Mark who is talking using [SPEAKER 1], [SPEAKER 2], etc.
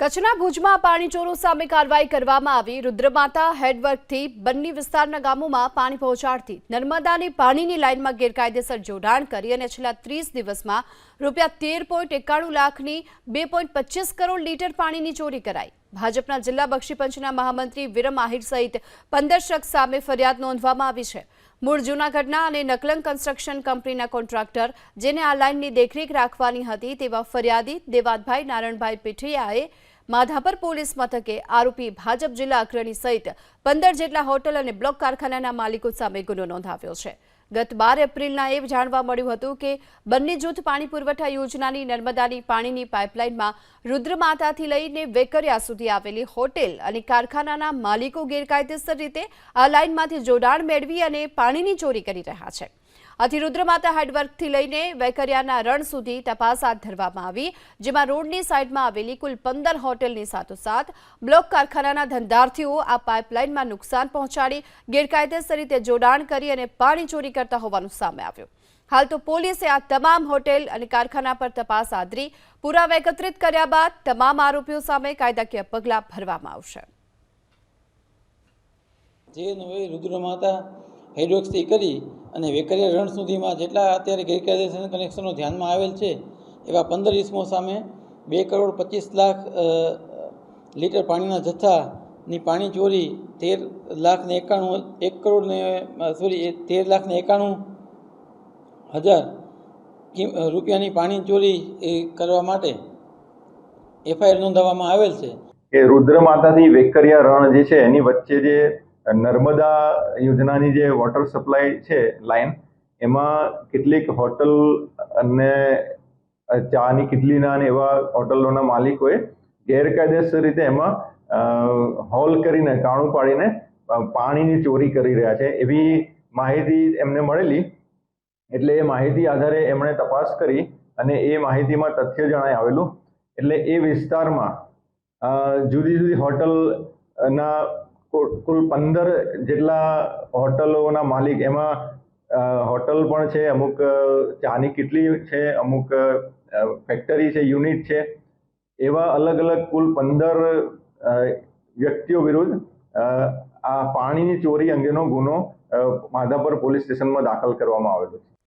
[SPEAKER 1] કચ્છના ભુજમાં પાણીચોરો સામે કાર્યવાહી કરવામાં આવી. રુદ્રમાતા હેડવર્કથી બન્ની વિસ્તારના ગામોમાં પાણી પહોંચાડતી નર્મદાની પાણીની લાઇનમાં ગેરકાયદેસર જોડાણ કરી અને છેલ્લા ત્રીસ દિવસમાં રૂપિયા તેર પોઈન્ટ એકાણું લાખની બે પોઈન્ટ પચીસ કરોડ લીટર પાણીની ચોરી કરાઈ. ભાજપના જિલ્લા બક્ષીપંચના મહામંત્રી વિરમ આહિર સહિત પંદર શખ્સ સામે ફરિયાદ નોંધવામાં આવી છે. મૂળ જૂનાગઢના અને નકલંગ કન્સ્ટ્રક્શન કંપનીના કોન્ટ્રાક્ટર, જેને આ લાઇનની દેખરેખ રાખવાની હતી તેવા ફરિયાદી દેવાદભાઈ નારણભાઈ પીઠિયાએ માધાપર પોલીસ મથકે આરોપી ભાજપ જિલ્લા અગ્રણી સહિત પંદર જેટલા હોટલ અને બ્લોક કારખાનાના માલિકો સામે ગુનો નોંધાવ્યો છે. ગત બાર એપ્રિલના એ જાણવા મળ્યું હતું કે બંને જૂથ પાણી પુરવઠા યોજનાની નર્મદાની પાણીની પાઇપલાઇનમાં રુદ્રમાતાથી લઈને વેકરિયા સુધી આવેલી હોટેલ અને કારખાનાના માલિકો ગેરકાયદેસર રીતે આ લાઇનમાંથી જોડાણ મેળવી અને પાણીની ચોરી કરી રહ્યા છે. આથી રુદ્રમાતા હેડવર્કથી લઈને વેકરિયાના રણ સુધી તપાસ હાથ ધરવામાં આવી, જેમાં રોડની સાઇડમાં આવેલી કુલ પંદર હોટેલની સાથોસાથ બ્લોક કારખાનાના ધંધાર્થીઓ આ પાઇપલાઇનમાં નુકસાન પહોંચાડી, ગેરકાયદેસર રીતે જોડાણ કરી અને પાણી ચોરી કરતા હોવાનું સામે આવ્યું. હાલ તો પોલીસે આ તમામ હોટેલ અને કારખાના પર તપાસ આદરી, પુરાવા એકત્રિત કર્યા બાદ તમામ આરોપીઓ સામે કાયદાકીય પગલાં ભરવામાં આવશે.
[SPEAKER 2] જે નવે રુદ્રમાતા હેડવર્ક્સથી કરી અને વેકરિયા રણ સુધીમાં જેટલા અત્યારે ગેરકાયદેસર કનેક્શનો ધ્યાનમાં આવેલ છે, એવા પંદર ઇસમો સામે બે કરોડ પચીસ લાખ લીટર પાણીના જથ્થાની પાણી ચોરી તેર લાખને એકાણું, એક કરોડ ને સોરી તેર લાખને એકાણું હજાર રૂપિયાની પાણી ચોરી એ કરવા માટે એફઆઈઆર નોંધાવવામાં આવેલ છે.
[SPEAKER 3] એ રુદ્ર માતાથી વેકરિયા રણ જે છે, એની વચ્ચે જે નર્મદા યોજનાની જે વોટર સપ્લાય છે લાઈન એમાં કેટલીક હોટલ અને ચાની કિટલીના અને એવા હોટલોના માલિકોએ ગેરકાયદેસર રીતે એમાં હોલ કરીને, કાણું પાડીને પાણીની ચોરી કરી રહ્યા છે. એવી માહિતી એમને મળેલી. એટલે એ માહિતી આધારે એમણે તપાસ કરી અને એ માહિતીમાં તથ્ય જણાય આવેલું. એટલે એ વિસ્તારમાં જુદી જુદી હોટલના કુલ- પંદર જેટલા હોટલોના માલિક, એમાં હોટલ પણ છે, અમુક ચાની કેટલી છે, અમુક ફેક્ટરી છે, યુનિટ છે, એવા અલગ અલગ કુલ પંદર વ્યક્તિઓ વિરુદ્ધ આ પાણીની ચોરી અંગેનો ગુનો માધાપર પોલીસ સ્ટેશનમાં દાખલ કરવામાં આવેલો છે.